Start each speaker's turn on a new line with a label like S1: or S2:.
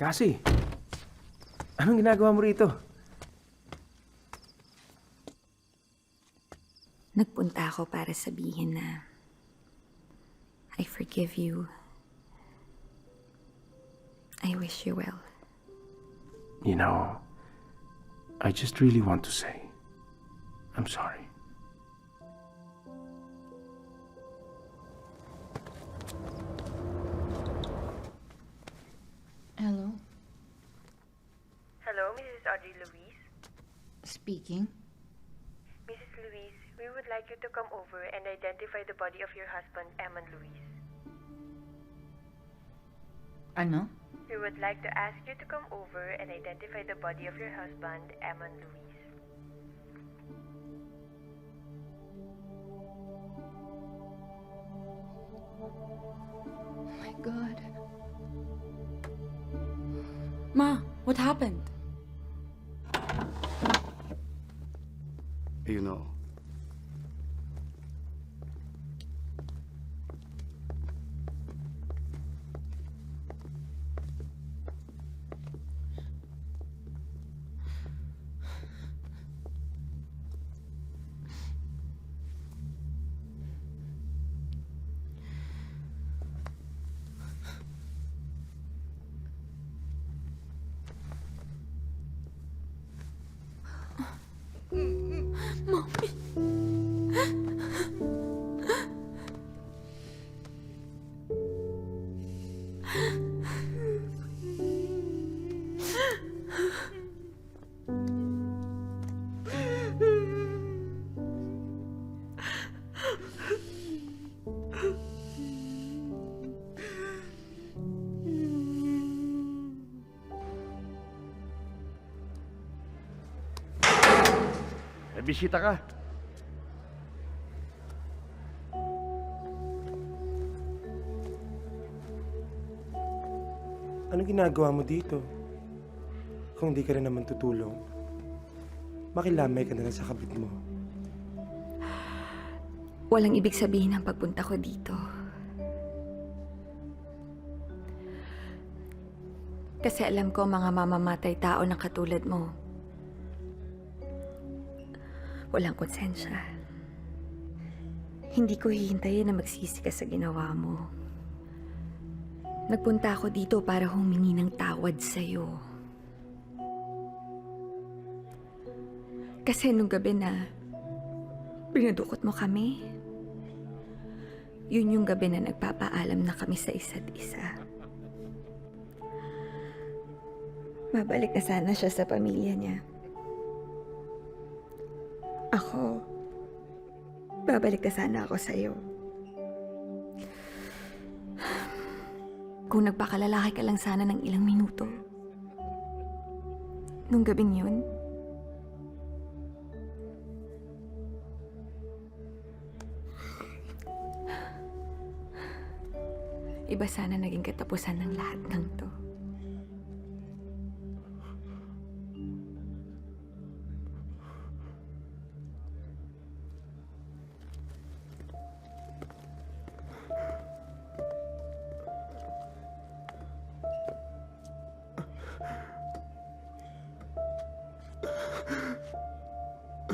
S1: Kasi, anong ginagawa mo rito?
S2: Nagpunta ako para sabihin na I forgive you. I wish you well.
S1: You know, I just really want to say, I'm sorry.
S3: Hello,
S4: Mrs. Audrey Louise.
S3: speaking.
S4: Mrs. Louise, we would like you to come over and identify the body of your husband, Eman Louise.
S3: Ano?
S4: We would like to ask you to come over and identify the body of your husband, Eman Louise.
S3: Oh my God.
S5: Ma, what happened?
S6: You know,
S7: May bisita ka.
S1: Anong ginagawa mo dito? Kung di ka rin naman tutulong, makilamay ka na lang sa kabit mo.
S2: Walang ibig sabihin ang pagpunta ko dito. Kasi alam ko mga mamamatay tao na katulad mo. Walang konsensya. Hindi ko hihintayin na magsisi ka sa ginawa mo. Nagpunta ako dito para humingi ng tawad sa'yo. Kasi nung gabi na pinadukot mo kami, yun yung gabi na nagpapaalam na kami sa isa't isa. Babalik na sana siya sa pamilya niya. Ako, babalik na sana ako sa'yo. Kung nagpakalalaki ka lang sana ng ilang minuto. Nung gabing yun, iba sana naging katapusan ng lahat ng to.